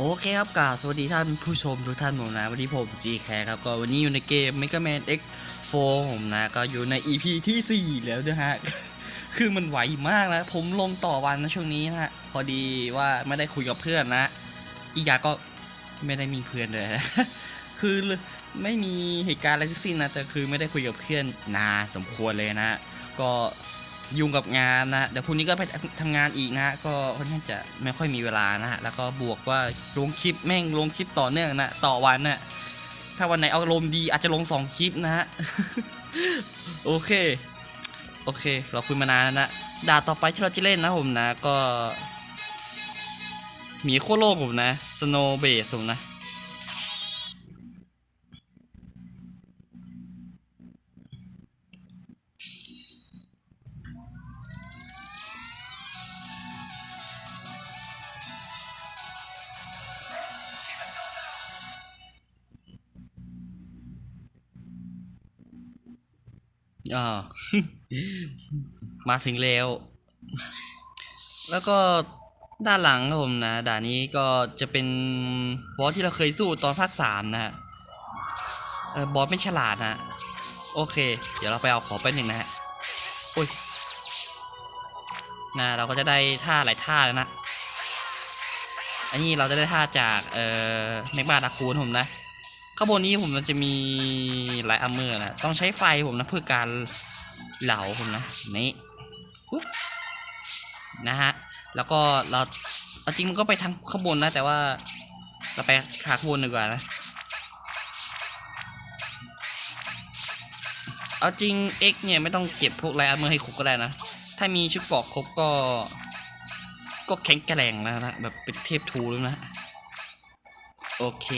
โอเคครับกาสวัสดีท่านผู้ชมทุกท่านผมนะ วันนี้ผมจีแคร์ครับก็วันนี้อยู่ในเกม Mega Man X4 ผมนะ ก็อยู่ใน EP ที่ 4 แล้วนะฮะ คือมันไหวมากนะผมลงต่อวันนะช่วงนี้นะฮะ พอดีว่าไม่ได้คุยกับเพื่อนนะ อีกอย่างก็ไม่ได้มีเพื่อนเลยนะคือไม่มีเหตุการณ์อะไรทั้งสิ้นนะแต่คือไม่ได้คุยกับเพื่อนนานสมควรเลยนะ ก็ ยุ่งกับงานนะเดี๋ยวพรุ่งนี้ก็ไปทำงานอีกนะก็ค่อนข้างจะไม่ค่อยมีเวลานะฮะแล้วก็บวกว่าลงคลิปแม่งลงคลิปต่อเนื่องนะต่อวันนะถ้าวันไหนอารมณ์ดีอาจจะลงสองคลิปนะฮะโอเคโอเค เราคุยมานานแล้วนะด่าต่อไปที่เราจะเล่นนะผมนะก็หมีโคโลกผมนะสโนเบสผมนะ อ่ามาถึงแล้ว แล้วก็ด้านหลังครับผมนะด่านนี้ก็จะเป็นบอสที่เราเคยสู้ตอนภาคสามนะฮะบอสไม่ฉลาดนะ โอเค เดี๋ยวเราไปเอาของไปหนึ่งนะฮะโอ้ยนะเราก็จะได้ท่าหลายท่าแล้วนะ อันนี้เราจะได้ท่าจากเอ่อเมกบาดาคูนผมนะ ข้างบนนี้ผมมันจะมีหลายอัมเมอร์นะ ต้องใช้ไฟผมนะเพื่อการเหลาผมนะ นี่ปุ๊บนะฮะ แล้วก็เราเอาจริงมันก็ไปทางข้างบนนะ แต่ว่าเราไปขาข้างบนดีกว่านะ เอาจริง X เนี่ยไม่ต้องเก็บพวกไลอัมเมอร์ให้ครบก็ได้นะ ถ้ามีชุดเกราะครบก็ ก็แข็งแกร่งแล้วนะแบบเป็นเทพทูแล้วนะ โอเค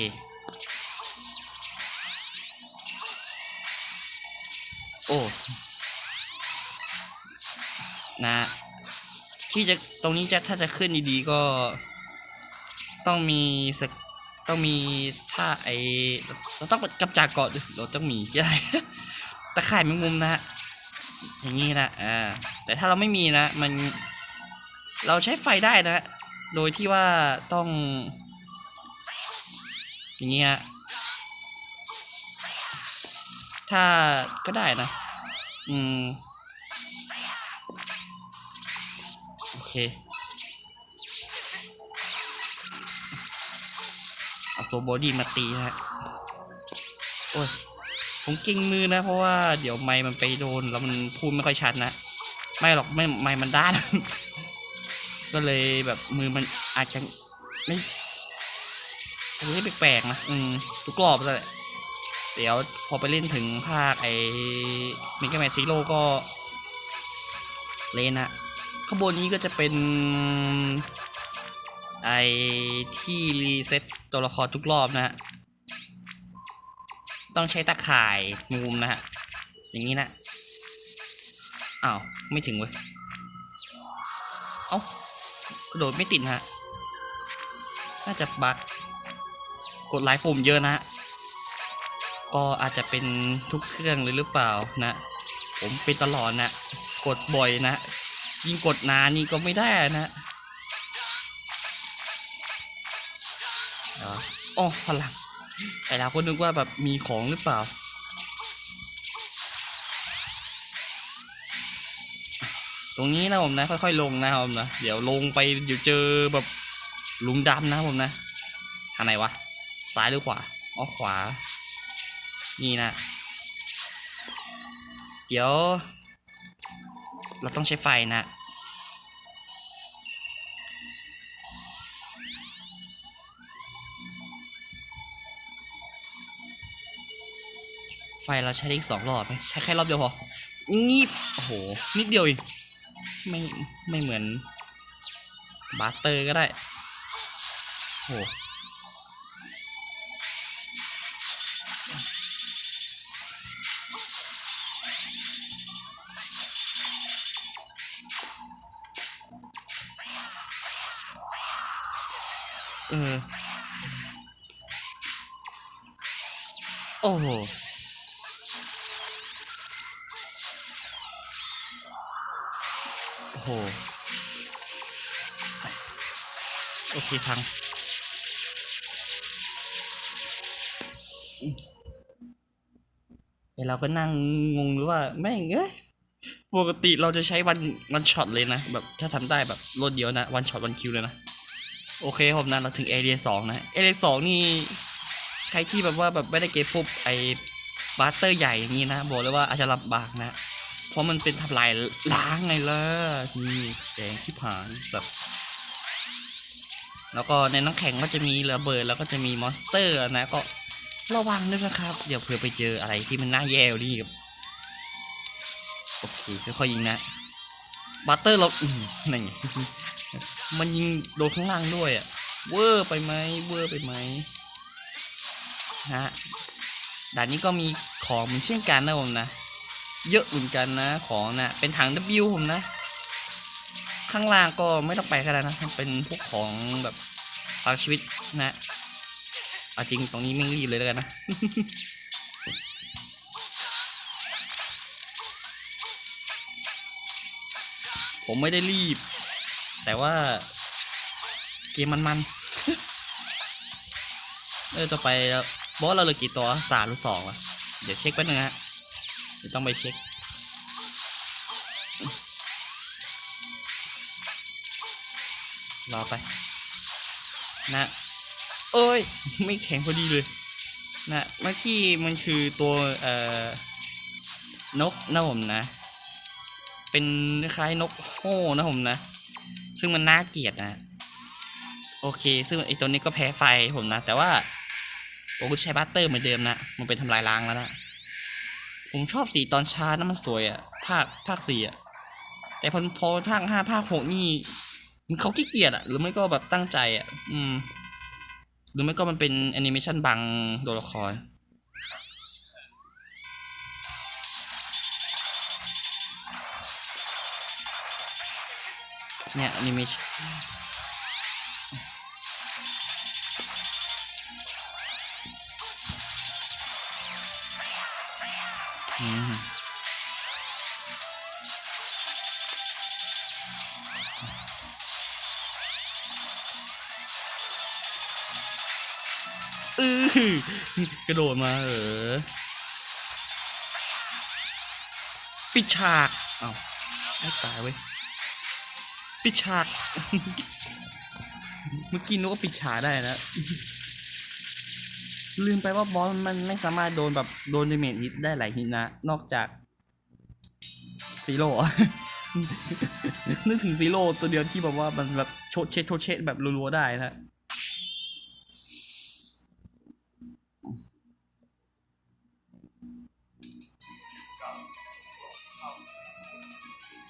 โอ้ นะ ที่จะตรงนี้จะถ้าจะขึ้นดีๆก็ ต้องมีสักต้องมีถ้าไอเราต้องกำจัดเกาะดิเราต้องมีใช่ตะข่ายแมงมุมนะฮะอย่างนี้นะอ่าแต่ถ้าเราไม่มีนะ มัน เราใช้ไฟได้นะ โดยที่ว่าต้อง อย่างเงี้ย ถ้าก็ได้นะ อืม โอเคเอาโซบอดี้มาตีฮะ โอ้ย ผมเก่งมือนะ เพราะว่าเดี๋ยวไม้มันไปโดน แล้วมันพูดไม่ค่อยชัดนะ ไม่หรอกไม่ไม้มันด้าน ก็เลยแบบมือมันอาจจะไม่อาจจะไม่แปลกๆนะ อืม ทุกรอบเลย เดี๋ยวพอไปเล่นถึงภาคไอ้มิกาแมนซีโร่ก็ เล่นนะข้างบนนี้ก็จะเป็น ไอ้ที่รีเซ็ตตัวละครทุกรอบนะฮะ ต้องใช้ตะข่ายงูมนะฮะ อย่างนี้นะ อ้าว ไม่ถึงเว้ย เอ้ากระโดดไม่ติดนะฮะ น่าจะบักกดไลค์ปุ่มเยอะนะฮะ ก็อาจจะเป็นทุกเครื่องเลยหรือเปล่านะ ผมเป็นตลอดนะ กดบ่อยนะ ยิ่งกดนานนี่ก็ไม่ได้นะอ๋อพลังแต่เราก็นึกว่าแบบมีของหรือเปล่า ตรงนี้นะผมนะ ค่อยๆลงนะครับผมนะ เดี๋ยวลงไปเดี๋ยวเจอแบบหลุมดำนะผมนะทางไหนวะ ซ้ายหรือขวา อ๋อขวา นี่นะ เดี๋ยว เราต้องใช้ไฟนะไฟเราใช้ได้อีกสองรอบใช้แค่รอบเดียวพองีบโอ้โห นิดเดียวเองไม่ไม่เหมือนบาสเตอร์ก็ได้โอ้ เออ โอ้โหโอ้โห โอเคพังไอเราก็นั่งงงหรือว่าแม่งเอ้ยปกติเราจะใช้วันวันช็อตเลยนะ แบบถ้าทำได้แบบรวดเดียวนะ วันช็อตวันคิวเลยนะ โอเคผมนะเราถึงเอเรียสองนะเอเรียสองนี่ใครที่แบบว่าแบบไม่ได้เก็บพวกไอ้บาร์เตอร์ใหญ่อย่างนี้นะบอกเลยว่าอาจจะลำบากนะ เพราะมันเป็นทำลายล้างไงล่ะนี่แดงที่ผ่านแบบ แล้วก็ในน้ำแข็งก็จะมีระเบิดแล้วก็จะมีมอนสเตอร์นะก็ระวังด้วยนะครับ เดี๋ยวเผื่อไปเจออะไรที่มันน่าแย่ดีกับโอเคค่อยๆยิงนะบัตเตอร์เราอืมนั่นไง มันยิงโดนข้างล่างด้วยอะเวอร์ไปไหมเวอร์ไปไหมฮะด่านนี้ก็มีของเหมือนเช่นกันนะผมนะ เยอะเหมือนกันนะของนะเป็นถัง W ผมนะ ข้างล่างก็ไม่ต้องไปก็ได้นะเป็นพวกของแบบปาชีวิตนะเอาจริงตรงนี้ไม่รีบเลยแล้วกันนะผมไม่ได้รีบ แต่ว่า เกมมันมันเออจะไปบอสเราเหลือกี่ตัวสามหรือสองวะเดี๋ยวเช็คแป๊บนึงฮะเดี๋ยวต้องไปเช็ครอไป นะเอ้ย ไม่แข็งพอดีเลย นะเมื่อกี้มันคือตัวเอ่อนกนะผมนะ เป็นคล้ายนกโห่นะผมนะ ซึ่งมันน่าเกลียดนะ โอเค ซึ่งไอตัวนี้ก็แพ้ไฟผมนะ แต่ว่าผมก็ใช้บัตเตอร์เหมือนเดิมนะ มันเป็นทำลายล้างแล้วนะ ผมชอบสีตอนช้านะมันสวยอะภาคภาคสี่อะแต่พอพอภาคห้าภาคหกนี่มันเขาขี้เกียจอะหรือไม่ก็แบบตั้งใจอะอืม หรือไม่ก็มันเป็นแอนิเมชันบางตัวละคร เนี่ยแอนิเมชันอืมอือกระโดดมาเออปิดฉาก เอ้าไม่ตายเว้ย ปิดฉาก เมื่อกี้นึกว่าปิดฉากได้นะ ลืมไปว่าบอสมันไม่สามารถโดนแบบโดนดาเมจฮิตได้หลายฮิตนะ นอกจากซีโร่นึกถึงซีโร่ตัวเดียวที่แบบว่ามันแบบโชดเชดโชดเชดแบบรัวๆได้นะ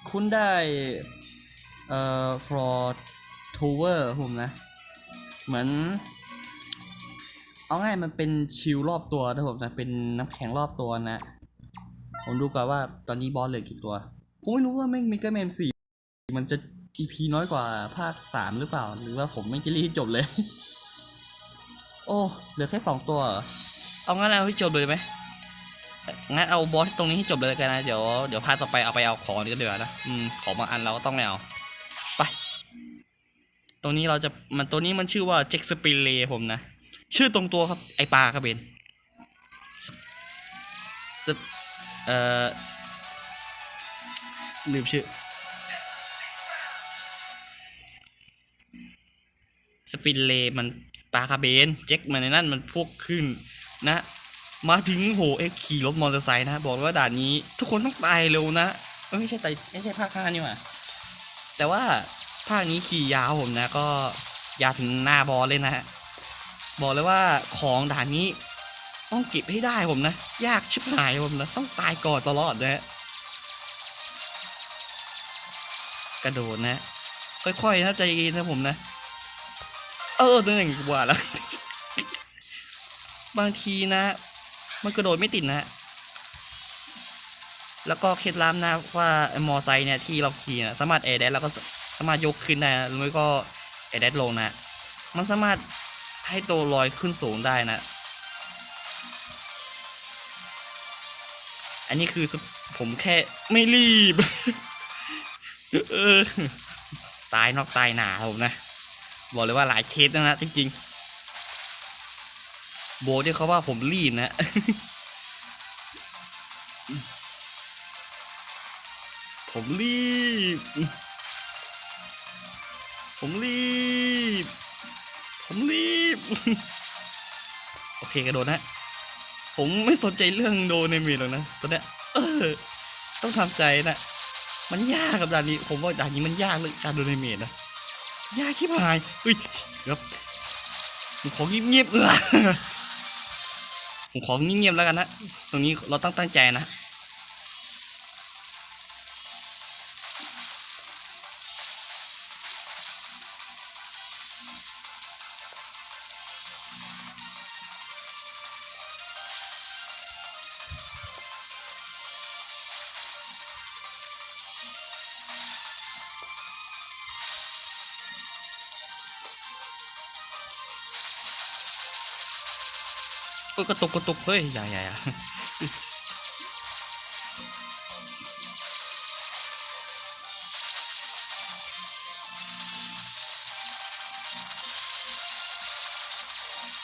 คุณได้ เอ่อฟลอร์ทูเวอร์ผมนะ เหมือน เอาง่ายมันเป็นชิลรอบตัวนะผมนะ เป็นน้ำแข็งรอบตัวนะ ผมดูก่อนว่าตอนนี้บอสเหลือกี่ตัว ผมไม่รู้ว่าแม่งมิกเกอร์แมนสี่มันจะ EP น้อยกว่าภาคสามหรือเปล่า หรือว่าผมไม่จะรีบจบเลย โอ้ เหลือแค่สองตัว เอางั้นเอาให้จบเลยไหมงั้นเอาบอสตรงนี้ให้จบเลยกันนะ เดี๋ยวเดี๋ยวพาร์ทต่อไปเอาไปเอาของนี่ก็เดือนะ อืม ของบางอันเราก็ต้องไม่เอา ตรงนี้เราจะมันตัวนี้มันชื่อว่าเจ็กสปิเลผมนะ ชื่อตรงตัวครับ ไอปลาครับเบนสเอ่อลืมชื่อสปินเลมันปลาคาเบนเจ็คมันในนั่นมันพวกขึ้นนะ มาถึงโหเอ็กขี่รถมอเตอร์ไซค์นะ บอกว่าด่านนี้ ทุกคนต้องตายเร็วนะเอ้ยไม่ใช่ไตไม่ใช่ภาคห้านี่หว่าแต่ว่า ภาคนี้ขี่ยาวผมนะ ก็ยาถึงหน้าบอลเลยนะฮะบอกเลยว่าของด่านนี้ต้องเก็บให้ได้ผมนะ ยากชิบหายผมนะ ต้องตายก่อนตลอดนะฮะกระโดดนะ ค่อยๆนะใจเย็นนะผมนะ เออนั่นอย่งกว่าแล้ว บางทีนะ มันกระโดดไม่ติดนะ แล้วก็เคล็ดลับนะว่ามอไซค์เนี่ยที่เราขี่นะสามารถแอร์แดดแล้วก็ สามารถยกขึ้นได้นะหรือก็แอร์แดดลงนะ มันสามารถให้ตัวลอยขึ้นสูงได้นะ อันนี้คือผมแค่ไม่รีบ ตายนอกตายหนาผมนะ บอกเลยว่าหลายเคสนะนะจริงๆ โบทที่เขาว่าผมรีบนะผมรีบ โอเคกระโดดนะ ผมไม่สนใจเรื่องโดนในเมจหรอกนะตอนเนี้ยเออ ต้องทำใจนะ มันยากกับด่านนี้ ผมว่าด่านนี้มันยากเลยการโดนในเมจนะยากชิบหายเฮ้ยครับผมขอเงียบๆเออผมขอเงียบๆแล้วกันนะ ตรงนี้เราต้องตั้งใจนะ เอ้ยกระตุกกระตุกเฮ้ยอย่าอย่าอย่า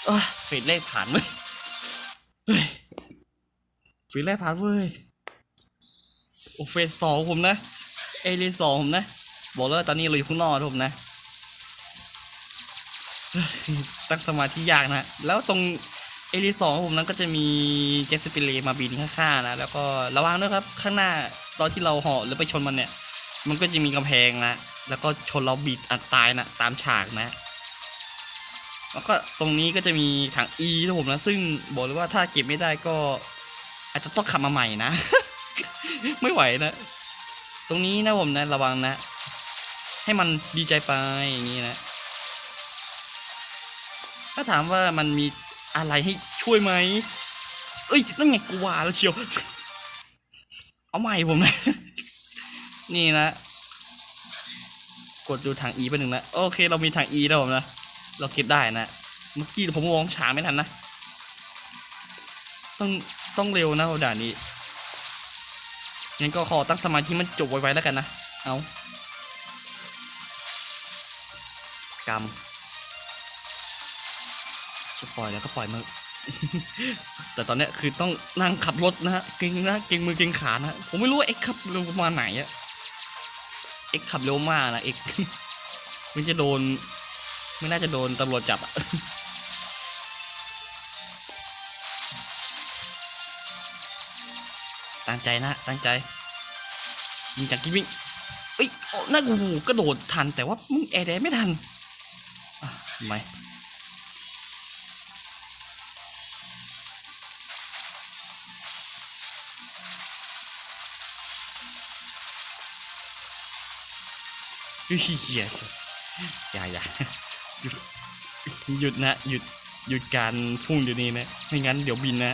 เอ้ยเฟสแรกผ่านเว้ยเฮ้ยเฟสแรกผ่านเว้ยโอ้เฟสสองผมนะ เอเลนสองผมนะ บอกแล้วตอนนี้เราอยู่ข้างนอกนะผมนะเฮ้ยตั้งสมาธิยากนะ แล้วตรง เอลิสองผมนั้นก็จะมีเจสปิเลมาบินข้างๆนะแล้วก็ระวังด้วยครับข้างหน้าตอนที่เราเหาะหรือไปชนมันเนี่ย มันก็จะมีกำแพงนะแล้วก็ชนเราบิดอัดตายนะตามฉากนะแล้วก็ตรงนี้ก็จะมีถัง E นะผมนะ ซึ่งบอกเลยว่าถ้าเก็บไม่ได้ก็ อาจจะต้องขับมาใหม่นะ ไม่ไหวนะ ตรงนี้นะผมนะ ระวังนะ ให้มันดีใจไปอย่างนี้นะ ถ้าถามว่ามันมี อะไรให้ช่วยไหมเอ้ยนั่นไงกูว่าแล้วเชียว เอาใหม่ผมนะ นี่นะ กดดูทาง E ไปหนึ่งนะ โอเค เรามีทาง E แล้วผมนะ เราเก็บได้นะ เมื่อกี้ผมมองช้าไม่ทันนะ ต้องต้องเร็วนะด่านนี้งั้นก็ขอตั้งสมาธิมันจบไวๆแล้วกันนะ เอากำจะ ปล่อยแล้วก็ปล่อยมันแต่ตอนเนี้ยคือต้องนั่งขับรถนะฮะเก่งนะเก่งมือเก่งขานะผมไม่รู้ว่าเอ็กขับเร็วประมาณไหนอะเอ็กขับเร็วมากนะเอ็กมันจะโดน ไม่น่าจะโดนตำรวจจับอะตั้งใจนะตั้งใจยิงจากกิ๊วิ่งเอ้ยน่ากูกระโดดทันแต่ว่ามึงแอร์แดไม่ทันทำไม เฮียสอย่าอย่าหยุดหยุดนะหยุดหยุดการพุ่งเดี๋ยวนี้นะไม่งั้นเดี๋ยวบินนะ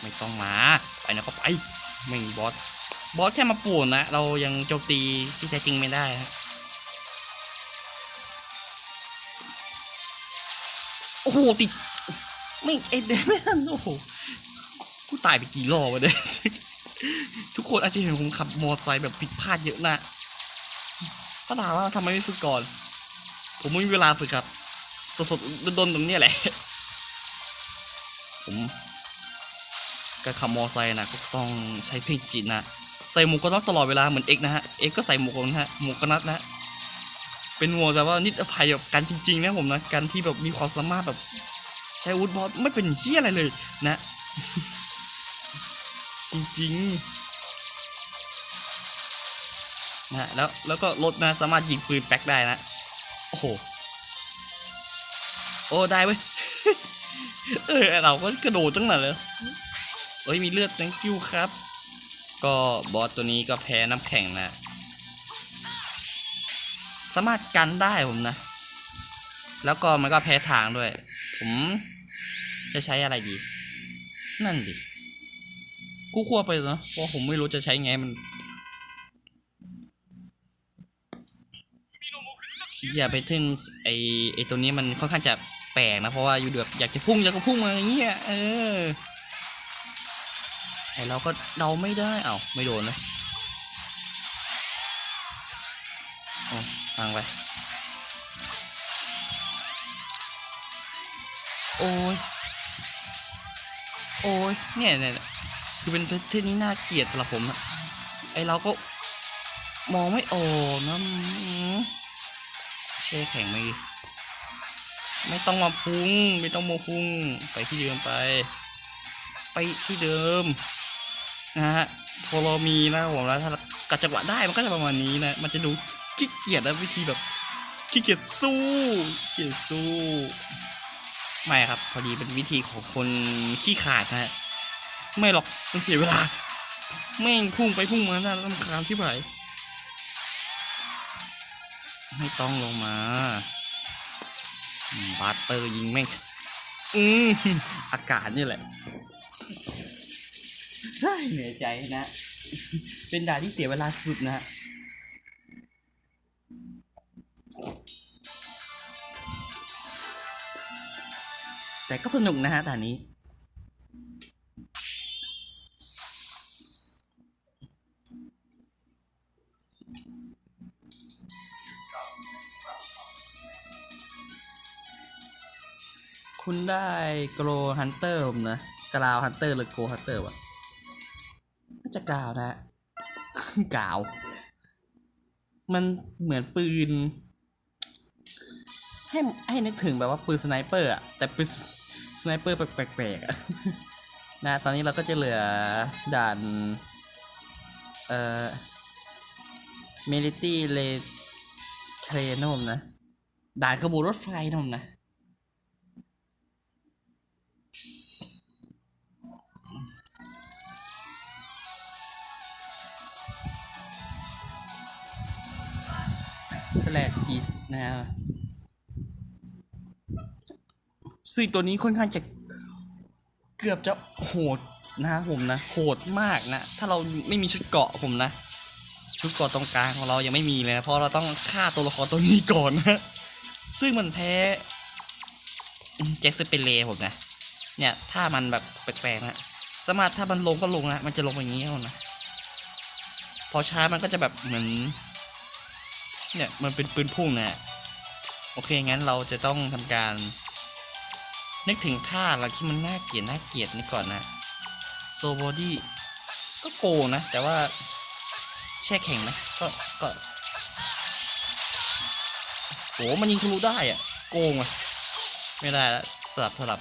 ไม่ต้องมาไปนะก็ไปไม่งบอสบอสแค่มาป่วนนะเรายังโจมตีที่แท้จริงไม่ได้ฮะโอ้โหติดไม่เอ็ดเดไม่ทันโอ้โห กูตายไปกี่รอบวะเนี่ยทุกคนอาจจะเห็นผมขับมอเตอร์ไซค์แบบผิดพลาดเยอะนะถ้าถามว่าทำไมไม่ฝึกก่อน ผมไม่มีเวลาฝึกครับ สดๆโดนๆตรงเนี้ยแหละ ผมการขับมอเตอร์ไซค์นะก็ต้องใช้เพลงจีนนะ ใส่หมวกกันน็อกตลอดเวลาเหมือนเอ็กนะฮะ เอ็กก็ใส่หมวกกันนะฮะหมวกกันน็อกนะ เป็นหมวกแต่ว่านิดอภัยแบบกันจริงๆนะผมนะ การที่แบบมีความสามารถแบบใช้อาวุธบอสไม่เป็นเฮี้ยอะไรเลยนะ จริงๆนะแล้วแล้วก็รถนะสามารถยิงปืนแป๊กได้นะ โอ้โห โอ้ ได้เว้ย เออเราก็กระโดดตั้งแต่เลยเอ้ยมีเลือด thank you ครับ ก็บอสตัวนี้ก็แพ้น้ำแข็งนะ สามารถกันได้ผมนะ แล้วก็มันก็แพ้ทางด้วย ผมจะใช้อะไรดี นั่นดิ กูคั่วไปเนาะเพราะผมไม่รู้จะใช้ไงมันอย่าไปทึ่งไอไอตัวนี้มันค่อนข้างจะแปลกนะ เพราะว่าอยู่เดือบอยากจะพุ่งอยากจะพุ่งมาอย่างเงี้ยเออไอเราก็เดาไม่ได้เอ้าไม่โดนนะโอ้ฟังไปโอ้ยโอ้ยเนี่ยเนี่ย คือเป็นประเทศนี้น่าเกลียดสำหรับผมอะไอเราก็มองไม่ออกนะเช่แข็งไหมไม่ต้องมาพุ่งไม่ต้องโมพุ่งไปที่เดิมไป ไปที่เดิมนะฮะพอเรามีนะผมแล้วถ้าเรากัดจังหวะได้มันก็จะประมาณนี้นะมันจะดูขี้เกียจนะวิธีแบบขี้เกียจสู้ขี้เกียจสู้ ไม่ครับ พอดีเป็นวิธีของคนขี้ขาดนะฮะ ไม่หรอกมันเสียเวลาแม่งพุ่งไปพุ่งมาน่าลำคาญที่ไหนไม่ต้องลงมาบาสเตอร์ยิงแม่งอืมอากาศนี่แหละเหนื่อยใจนะ เป็นด่าที่เสียเวลาสุดนะแต่ก็สนุกนะฮะด่านนี้ คุณได้โกลฮันเตอร์ผมนะกราวฮันเตอร์หรือโกฮันเตอร์วะน่าจะกราวนะฮะกาว มันเหมือนปืน ให้ให้นึกถึงแบบว่าปืนสไนเปอร์อะแต่ปืนสไนเปอร์แปลกๆอะนะตอนนี้เราก็จะเหลือด่าน เอ่อเมลิตี้เลเทรนนะผมนะ ด่านขบวนรถไฟนะผมนะ แลดอีสนะฮะซึ่งตัวนี้ค่อนข้างจะเกือบจะโหดนะผมนะ โหดมากนะ ถ้าเราไม่มีชุดเกาะผมนะ ชุดเกาะตรงกลางของเรายังไม่มีเลยนะเพราะเราต้องฆ่าตัวละครตัวนี้ก่อนนะซึ่งมันแพ้แจ็คสเปเล่ผมนะ เนี่ยถ้ามันแบบแปลกๆนะสามารถถ้ามันลงก็ลงนะมันจะลงอย่างนี้เอานะพอช้ามันก็จะแบบเหมือน เนี่ยมันเป็นปืนพุ่งนะโอเคงั้นเราจะต้องทำการ นึกถึงท่าเราที่มันน่าเกลียดน่าเกลียดนี่ก่อนนะโซบอดี้ก็โกงนะ แต่ว่าแช่แข็งนะก็ก็โหมันยิงทะลุได้อะโกงอะไม่ได้ละสลับสลับ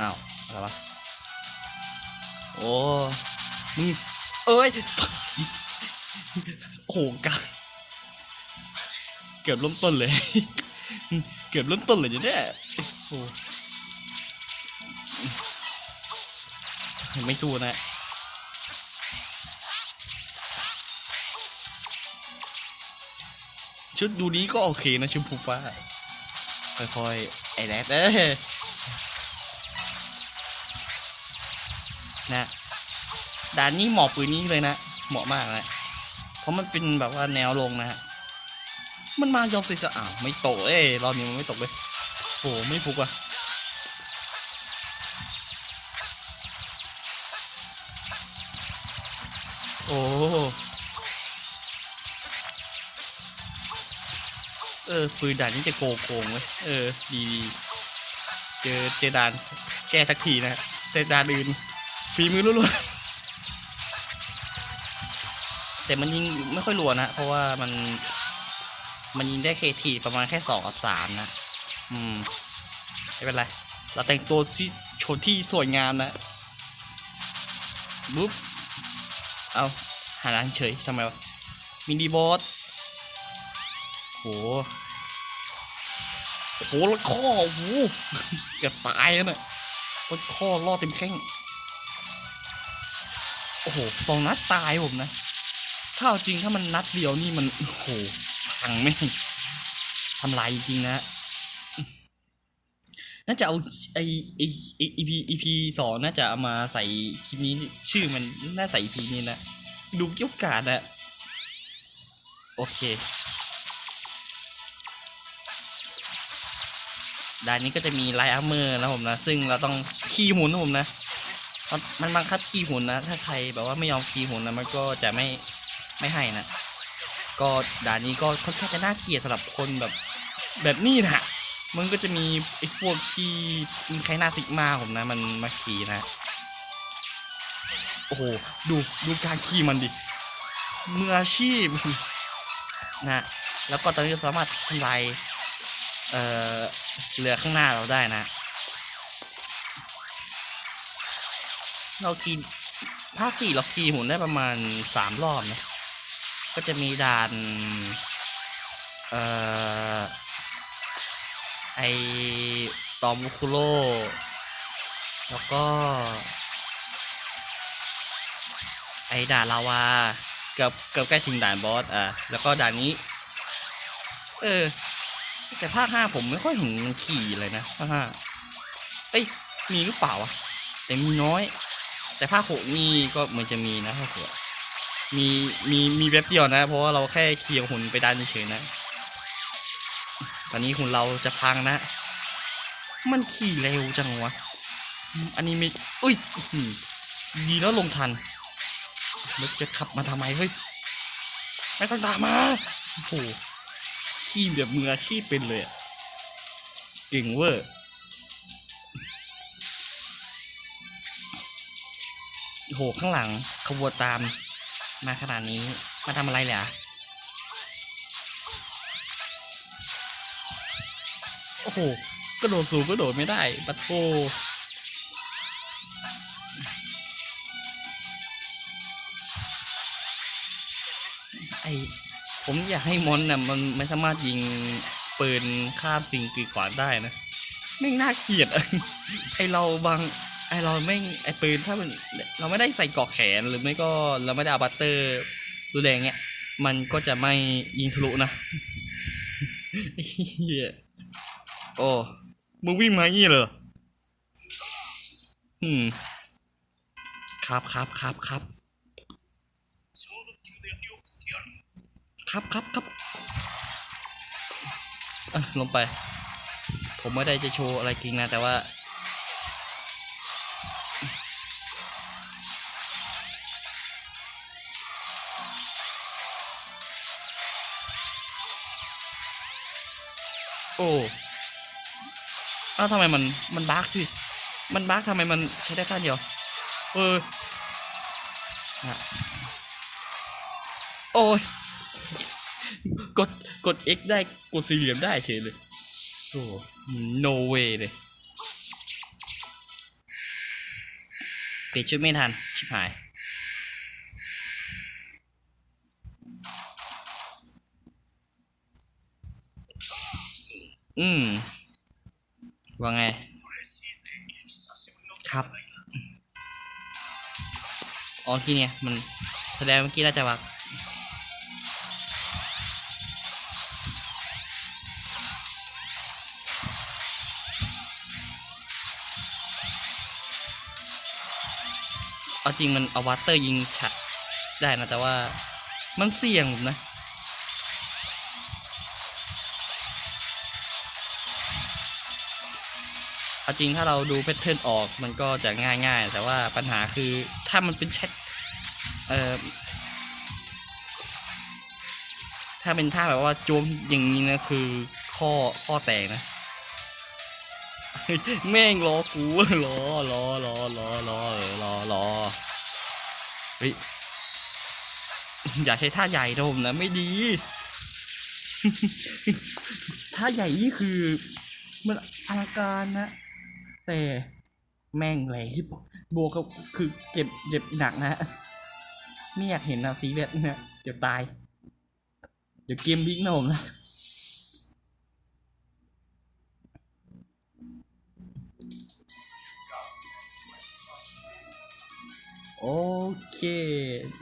อ้าวอะไรวะ โอ้มึงเอ้ย โอ้โหกะเกือบล้มต้นเลย เกือบล้มต้นเลยเนี่ยโอ้โหไม่สู้นะชุดดูนี้ก็โอเคนะชุมพูฟ้า ค่อยๆ ไอ้แรดเอ้ นะด่านนี้เหมาะปืนนี้เลยนะเหมาะมากนะเพราะมันเป็นแบบว่าแนวลงนะฮะมันมายอมเสียอ้าวไม่ตกเอ้ยรอบนี้มันไม่ตกเลยโหไม่ฟุกอะโอ้เออปืนด่านนี้จะโกโกงเว้ยเออดีเจอเจอด่านแก้สักทีนะฮะแต่ด่านอื่น ฝีมือล้วนๆแต่มันยิงไม่ค่อยรัวนะ เพราะว่ามัน มันยิงได้เคทีประมาณแค่สองกับสามนะ อืม ไม่เป็นไร เราแต่งตัวที่โชว์ที่สวยงามนะบุ๊บเอาหาร้านเฉยทำไมวะมินิบอสโหโหแล้วข้อโอ้โหเกือบตายแล้วน่ะข้อรอเต็มแข้ง หสองนัดตายผมนะ ถ้าเอาจริงถ้ามันนัดเดียวนี่มันโอ้โหพังไม่ทำลายจริงนะน่าจะเอาไอไอไอ EP EP สองน่าจะเอามาใส่คลิปนี้ชื่อมันน่าใส่ EP นี้นะ ดูเกี่ยวกาดอะโอเคด้านนี้ก็จะมีไลท์อัพเมอร์นะผมนะ ซึ่งเราต้องขี่หมุนนะผมนะ มันบังคับคีย์หุ่นนะ ถ้าใครแบบว่าไม่ยอมคีย์หุ่นนะมันก็จะไม่ไม่ให้นะ ก็ด่านนี้ก็ค่อนข้างจะน่าเกลียดสำหรับคนแบบแบบนี้นะมันก็จะมีไอ้พวกที่มีใครหน้าซิกมาผมนะ มันมาขี่นะ โอ้โห ดูดูการขี่มันดิมืออาชีพนะ แล้วก็ตอนนี้สามารถทำลายเอ่อเรือข้างหน้าเราได้นะ เราขี่ภาคสี่เราขี่หุ่นได้ประมาณสามรอบนะ ก็จะมีด่าน เอ่อ ไอตอมคุโรแล้วก็ ไอด่านลาวา เกือบเกือบใกล้ถึงด่านบอส อะ แล้วก็ด่านนี้ เออ แต่ภาคห้าผมไม่ค่อยเห็นมันขี่เลยนะภาคห้าเอ้ย มีหรือเปล่าวะ แต่มีน้อย แต่ภาคหกนี่ก็เหมือนจะมีนะภาคหกมีมีมีแป๊บเดียวนะ เพราะว่าเราแค่เคลียร์หุ่นไปด้านเฉยนะ ตอนนี้หุ่นเราจะพังนะ มันขี่เร็วจังวะ อันนี้ไม่อุ้ยดีแล้วลงทันแล้วจะขับมาทำไมเฮ้ยไม่ต้องตามมาโอ้โหขี่แบบมืออาชีพเป็นเลยเก่งเวอร์ โหข้างหลังขบวนตามมาขนาดนี้มาทำอะไรเลยอะโอ้โหกระโดดสูงก็โดดไม่ได้ปัดโทไอผมอยากให้มอนน่ะมันไม่สามารถยิงปืนข้ามสิ่งกีดขวางได้นะไม่น่าเกลียดไอเราบาง ไอเราไม่ไอปืนถ้ามันเราไม่ได้ใส่กราะแขนหรือไม่ก็เราไม่ได้อาบัตเตอร์รูแดงเนี้ยมันก็จะไม่ยิงทะลุนะเฮียโอ้มึงวิ่งมางี้เลยเหรออืมครับครับครับครับครับครับครับอะลงไป ผมไม่ได้จะโชว์อะไรจริงนะแต่ว่า โอ้อ้าวทำไมมันมันบั๊กสิ มันบั๊กทำไมมันใช้ได้ข้างเดียว เอออะโอ้ยกดกด X ได้กดสี่เหลี่ยมได้เฉยเลยโอ้ no way เลยเปลี่ยนชุดไม่ทัน ชิบหาย อืม ว่าไง ครับ อ๋อที่เนี่ยมันแสดงเมื่อกี้น่าจะว่าเอาจริงมันเอาวัตเตอร์ยิงฉัดได้นะแต่ว่ามันเสี่ยงนะ เอาจริงถ้าเราดูแพทเทิร์นออกมันก็จะง่ายๆ แต่ว่าปัญหาคือถ้ามันเป็นแชทเอ่อถ้าเป็นท่าแบบว่าโจมอย่างนี้นะคือข้อข้อแตกนะแม่งรอกูรอรอรอรอรอเออรอรอเฮ้ยอย่าใช้ท่าใหญ่นะผมนะไม่ดี ท่าใหญ่นี่คือ มันอลังการนะ แต่แม่งแหลกโบวกกับคือเจ็บเจ็บหนักนะไม่อยากเห็นนะซีเรียสนะเดี๋ยวตาย เดี๋ยวเกมบิ๊กนะผมนะโอเค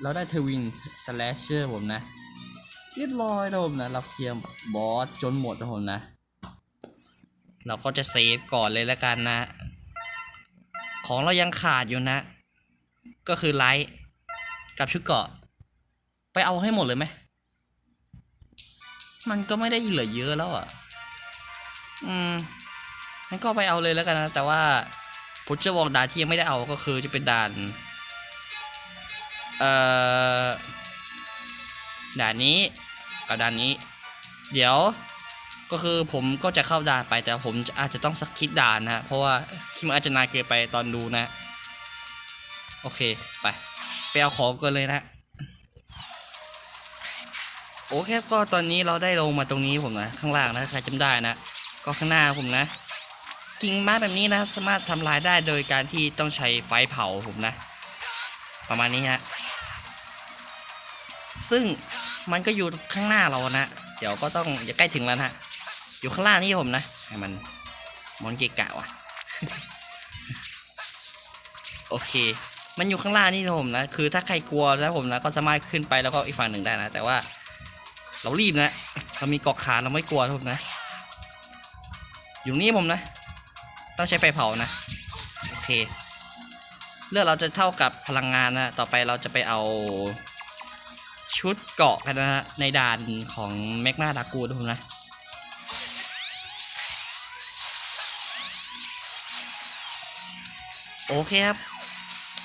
เราได้ทวินสแลชเชอร์ผมนะ เรียบร้อยนะผมนะ เราเคลียร์บอสจนหมดนะผมนะ เราก็จะเซฟก่อนเลยแล้วกันนะ ของเรายังขาดอยู่นะ ก็คือไลท์กับชุดเกาะ ไปเอาให้หมดเลยไหม มันก็ไม่ได้เหลือเยอะแล้วอะ อืมงั้นก็ไปเอาเลยแล้วกันนะ แต่ว่าผมจะบอกด่านที่ยังไม่ได้เอาก็คือจะเป็นด่าน เอ่อ ด่านนี้กับด่านนี้ เดี๋ยว ก็คือผมก็จะเข้าด่านไปแต่ผมอาจจะต้องสักคิดด่านนะเพราะว่าคลิปมันอาจจะนานเกินไปตอนดูนะ โอเคไปไปเอาของกันเลยนะโอเคก็ตอนนี้เราได้ลงมาตรงนี้ผมนะข้างล่างนะใครจำได้นะก็ข้างหน้าผมนะกิ่งไม้แบบนี้นะสามารถทำลายได้โดยการที่ต้องใช้ไฟเผาผมนะ ประมาณนี้ฮะซึ่งมันก็อยู่ข้างหน้าเรานะ เดี๋ยวก็ต้องอย่าใกล้ถึงแล้วนะ อยู่ข้างล่างนี่ผมนะให้มันมอนเกะกะว่ะ โอเค มันอยู่ข้างล่างนี่ผมนะ คือถ้าใครกลัวนะผมนะ ก็สามารถขึ้นไปแล้วก็อีกฝั่งหนึ่งได้นะ แต่ว่า เรารีบนะ เรามีเกาะขาเราไม่กลัวผมนะ อยู่นี่ผมนะ ต้องใช้ไฟเผานะ โอเค เลือดเราจะเท่ากับพลังงานนะ ต่อไปเราจะไปเอาชุดเกาะกันนะฮะในด่านของแมกนาดากูนผมนะ โอเคครับ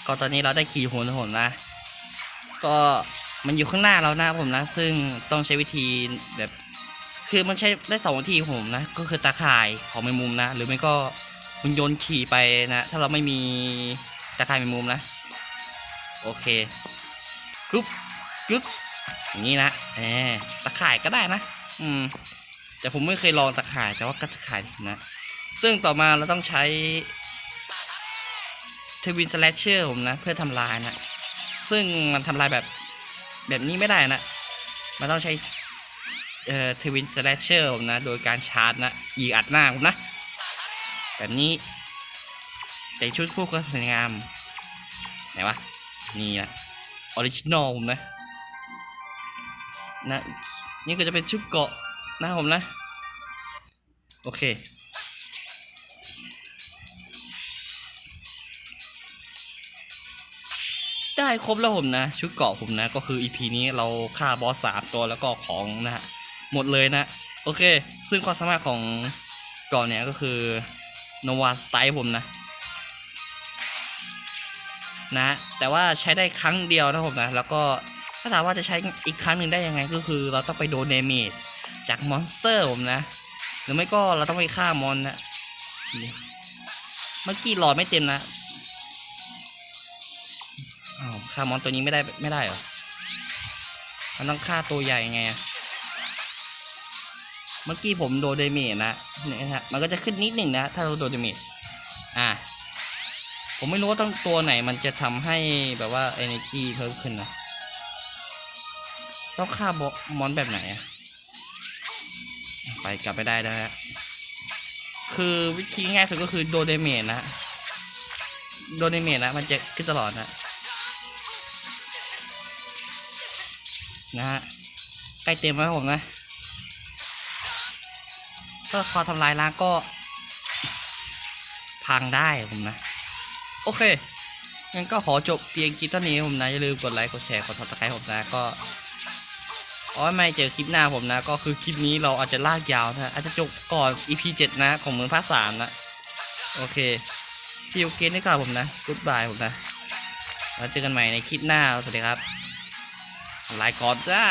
ก็ตอนนี้เราได้ขี่โหนหนนะ ก็มันอยู่ข้างหน้าเรานะผมนะ ซึ่งต้องใช้วิธีแบบ คือมันใช้ได้สองวิธีผมนะ ก็คือตาข่ายของแมงมุมนะ หรือไม่ก็มันโยนขี่ไปนะ ถ้าเราไม่มีตาข่ายแมงมุมนะ โอเคกรุ๊ปกรุ๊ปอย่างนี้นะแหมตาข่ายก็ได้นะ อืม แต่ผมไม่เคยลองตาข่ายแต่ว่าก็ตาข่ายนะ ซึ่งต่อมาเราต้องใช้ ทวินสแลชเชอร์ผมนะ เพื่อทำลายนะ ซึ่งมันทำลายแบบแบบนี้ไม่ได้นะ มันต้องใช้เอ่อทวินสแลชเชอร์ผมนะ โดยการชาร์จนะยิงอัดหน้าผมนะ แบบนี้แต่ชุดคู่ก็สวยงามไหนวะนี่นะออริจินอลผมนะนะนี่ก็จะเป็นชุดเกาะนะผมนะ โอเค ได้ครบแล้วผมนะ ชุดเกาะผมนะ ก็คือ EP นี้เราฆ่าบอสสามตัวแล้วก็ของนะฮะหมดเลยนะ โอเค ซึ่งความสามารถของเกาะเนี่ยก็คือโนวาสไตผมนะ นะ แต่ว่าใช้ได้ครั้งเดียวนะผมนะ แล้วก็ถ้าถามว่าจะใช้อีกครั้งหนึ่งได้ยังไงก็คือเราต้องไปโดนเดเมจจากมอนสเตอร์ผมนะ หรือไม่ก็เราต้องไปฆ่ามอนนะเมื่อกี้หลอดไม่เต็มนะ ฆ่ามอนตัวนี้ไม่ได้ไม่ได้เหรอ มันต้องฆ่าตัวใหญ่ไง เมื่อกี้ผมโดนเดเมจนะเนี่ยฮะ มันก็จะขึ้นนิดหนึ่งนะ ถ้าเราโดนเดเมจ อ่าผมไม่รู้ว่าต้องตัวไหนมันจะทำให้แบบว่า energy เพิ่มขึ้นนะ ต้องฆ่าบอมอนแบบไหนอะไปกลับไปได้แล้วฮะ คือวิธีง่ายสุดก็คือโดนเดเมจนะ โดนเดเมจนะ มันจะขึ้นตลอดนะ นะฮะใกล้เต็มแล้วผมนะก็พอทำลายล้างก็ พังได้ผมนะ โอเคงั้นก็ขอจบเพียงคลิปเท่านี้ผมนะอย่าลืมกดไลค์กดแชร์กดติดตามผมนะก็อ๋อไม่เจอคลิปหน้าผมนะ ก็คือคลิปนี้เราอาจจะลากยาวนะอาจจะจบก่อน EP 7 นะ ของเมืองภาคสามนะโอเคที่โอเคนี่ก่อนผมนะกุ๊ดบายผมนะแล้วเจอกันใหม่ในคลิปหน้าสวัสดีครับ ลายก่อนจ้า